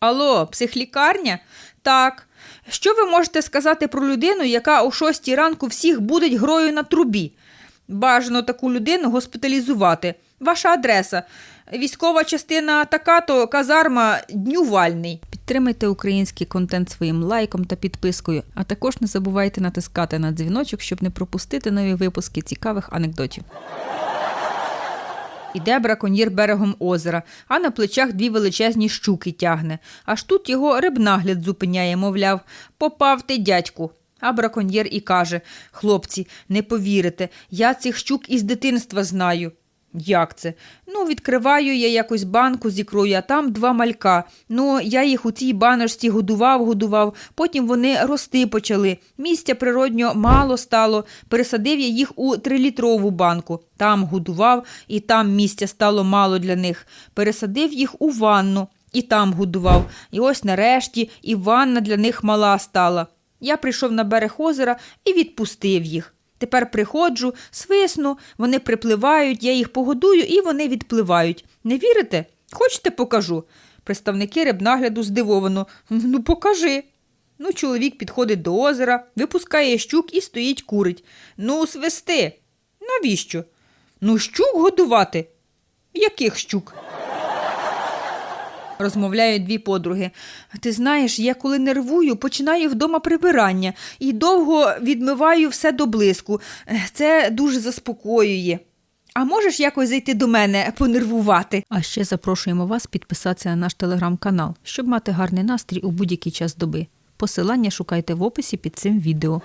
Алло, психлікарня? Так. Що ви можете сказати про людину, яка о шостій ранку всіх будить грою на трубі? Бажано таку людину госпіталізувати. Ваша адреса. Військова частина така-то, казарма Днювальний. Підтримайте український контент своїм лайком та підпискою, а також не забувайте натискати на дзвіночок, щоб не пропустити нові випуски цікавих анекдотів. Іде браконьєр берегом озера, а на плечах дві величезні щуки тягне. Аж тут його рибнагляд зупиняє, мовляв, попав ти, дядьку. А браконьєр і каже: Хлопці, не повірите, я цих щук із дитинства знаю. Як це? Ну, відкриваю я якось банку з ікрою, а там два малька. Ну, я їх у цій баночці годував, годував, потім вони рости почали. Місця природньо мало стало. Пересадив я їх у трилітрову банку. Там годував, і там місця стало мало для них. Пересадив їх у ванну, і там годував. І ось нарешті і ванна для них мала стала. Я прийшов на берег озера і відпустив їх. Тепер приходжу, свисну, вони припливають, я їх погодую і вони відпливають. Не вірите? Хочете, покажу. Представники рибнагляду здивовано. Ну, покажи. Ну, чоловік підходить до озера, випускає щук і стоїть курить. Ну, свисти. Навіщо? Ну, щук годувати. Яких щук? Розмовляють дві подруги. Ти знаєш, я коли нервую, починаю вдома прибирання і довго відмиваю все до блиску. Це дуже заспокоює. А можеш якось зайти до мене понервувати? А ще запрошуємо вас підписатися на наш телеграм-канал, щоб мати гарний настрій у будь-який час доби. Посилання шукайте в описі під цим відео.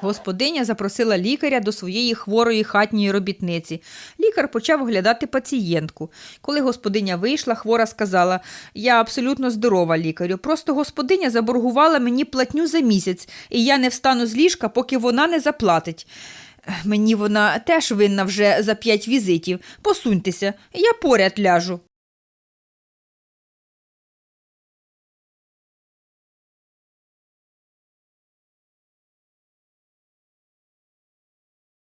Господиня запросила лікаря до своєї хворої хатньої робітниці. Лікар почав оглядати пацієнтку. Коли господиня вийшла, хвора сказала: Я абсолютно здорова, лікарю. Просто господиня заборгувала мені платню за місяць, і я не встану з ліжка, поки вона не заплатить. Мені вона теж винна вже за п'ять візитів. Посуньтеся, я поряд ляжу.